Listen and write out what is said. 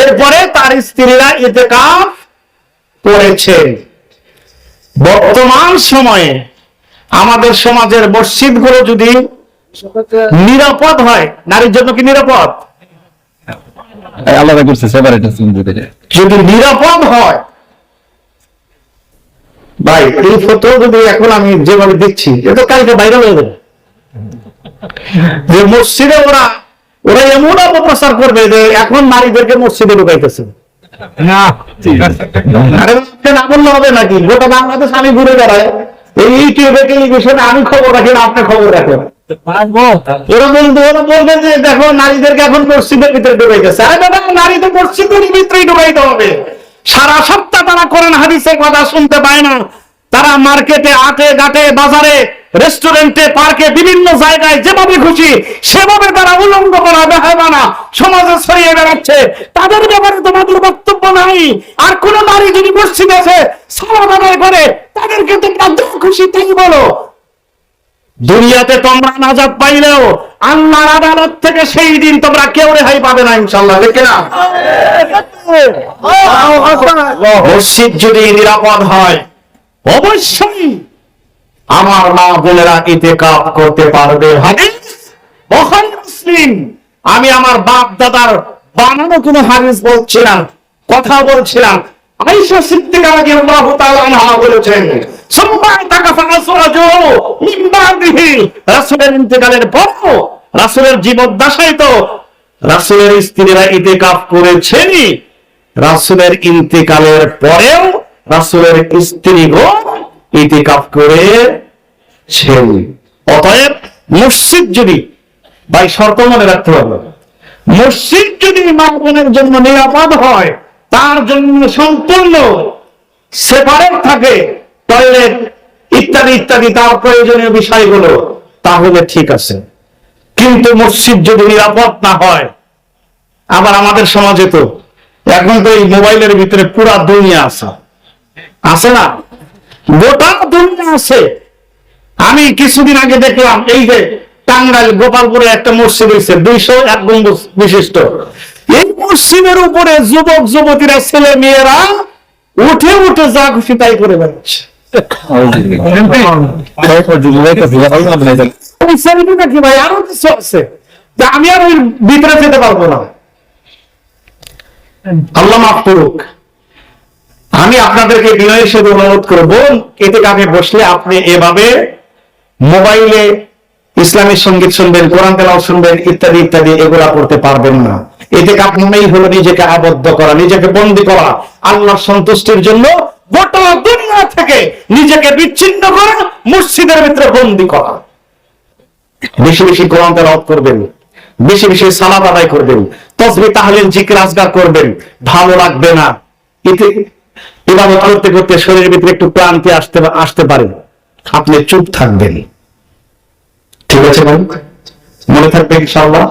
এরপরে তার স্ত্রীরা ইতেকাফ করেছে। বর্তমান সময়ে আমাদের সমাজের মসজিদগুলো যদি নিরাপদ হয় নারীর জন্য কি নিরাপদ? আলাদা করছে যদি নিরাপদ হয় ভাই এই ফটো যদি এখন আমি যেভাবে দিচ্ছি এটা কালকে ভাইরাল হয়ে যাবে। যে মসজিদে ওরা ওরা এমন অপপ্রচার করবে যে এখন নারীদেরকে মসজিদে ঢুকাইতেছে। না। বললে হবে নাকি? গোটা বাংলাদেশ আমি ঘুরে বেড়াই। এই ইউটিউবে টেলিভিশনে আমি খবর রাখি না আপনি খবর রাখেন। ওরা বলবে ওরা বলবে যে দেখো নারীদেরকে এখন মসজিদের ভিতরে ঢুকাই গেছে আরে দাদা নারী তো মসজিদের ভিতরেই ঢুকাইতে হবে। সারা সপ্তাহ তারা করেন হাদিসে কথা শুনতে পায় না। তারা মার্কেটে আটে ঘাটে বাজারে রেস্টুরেন্টে পার্কে বিভিন্ন জায়গায় যেভাবে খুশি সেভাবে তারা উলঙ্গ করা দেখাবে সমাজে ছড়িয়ে বেড়াচ্ছে। তাদের ব্যাপারে তোমাদের বক্তব্য নাই। আর কোন নারী যদি মসজিদে এসে সালাম আদায় করে তাদেরকে তোমরা যা খুশি তাই বলো। দুনিয়াতে তোমরা নাজাত পাইলেও আল্লাহর আদালত থেকে সেই দিন তোমরা কেউ রেহাই পাবে না ইনশাল্লাহ দেখে না মসজিদ যদি নিরাপদ হয় অবশ্যই আমার মা বোনেরা ইতে কাপ করতে পারবে। মুসলিম। আমি আমার বাপ দাদার বানানো কোনো হাদিস বলছিলাম, কথা বলছিলাম। আয়েশা রাসূলের ইন্তেকালের পর তো রাসূলের স্ত্রীরা পরেও রাসূলের ইতিকাফ করেছেন অতএব মসজিদ যদি ভাই শর্ত মনে রাখতে হবে, মসজিদ যদি বোনের জন্য নিরাপদ হয়, তার জন্য সম্পূর্ণ সেপারেট থাকে টয়লেট ইত্যাদি ইত্যাদি, তার প্রয়োজনীয় বিষয়গুলো, তাহলে ঠিক আছে। কিন্তু মসজিদ যদি নিরাপদ না হয়, আবার আমাদের সমাজে তো এখন তো এই মোবাইলের ভিতরে পুরা দুনিয়া আছে। আছে না? গোটা দুনিয়া আছে। আমি কিছুদিন আগে দেখলাম, এই যে টাঙ্গাইল গোপালপুরে একটা মসজিদ হয়েছে দুইশো এক গম্বুজ বিশিষ্ট। এই মসজিদের উপরে যুবক, যুবতীরা, ছেলে, মেয়েরা উঠে উঠে যা খুশি তাই করে বেড়াচ্ছে। আমি আর ওই ভিতরে যেতে পারব না। আল্লাহ মাফ করুক। আমি আপনাদেরকে বিনয়ের সাথে অনুরোধ করব এতে কাকে বসলে আপনি এভাবে মোবাইলে ইসলামী সংগীত শুনবেন, কোরআন তেলাও শুনবেন, ইত্যাদি ইত্যাদি, এগুলা করতে পারবেন না। এতে আপনাই হলো নিজেকে আবদ্ধ করা, নিজেকে বন্দি করা, আল্লাহর সন্তুষ্টির জন্য গোটা দুনিয়া থেকে নিজেকে বিচ্ছিন্ন করা, মসজিদের ভিতরে বন্দি করা। বেশি বেশি কোরআন তেলাওয়াত করবেন, বেশি বেশি সালাত আদায় করবেন তসবি তাহলিল জিকির আজগার করবেন, ভালো লাগবে না। ইবাদত করতে করতে শরীরের ভিতরে একটু ক্লান্তি আসতে আসতে পারে। আপনি চুপ থাকবেন। ঠিক আছে ভাই? মনে থাকবে ইনশাআল্লাহ?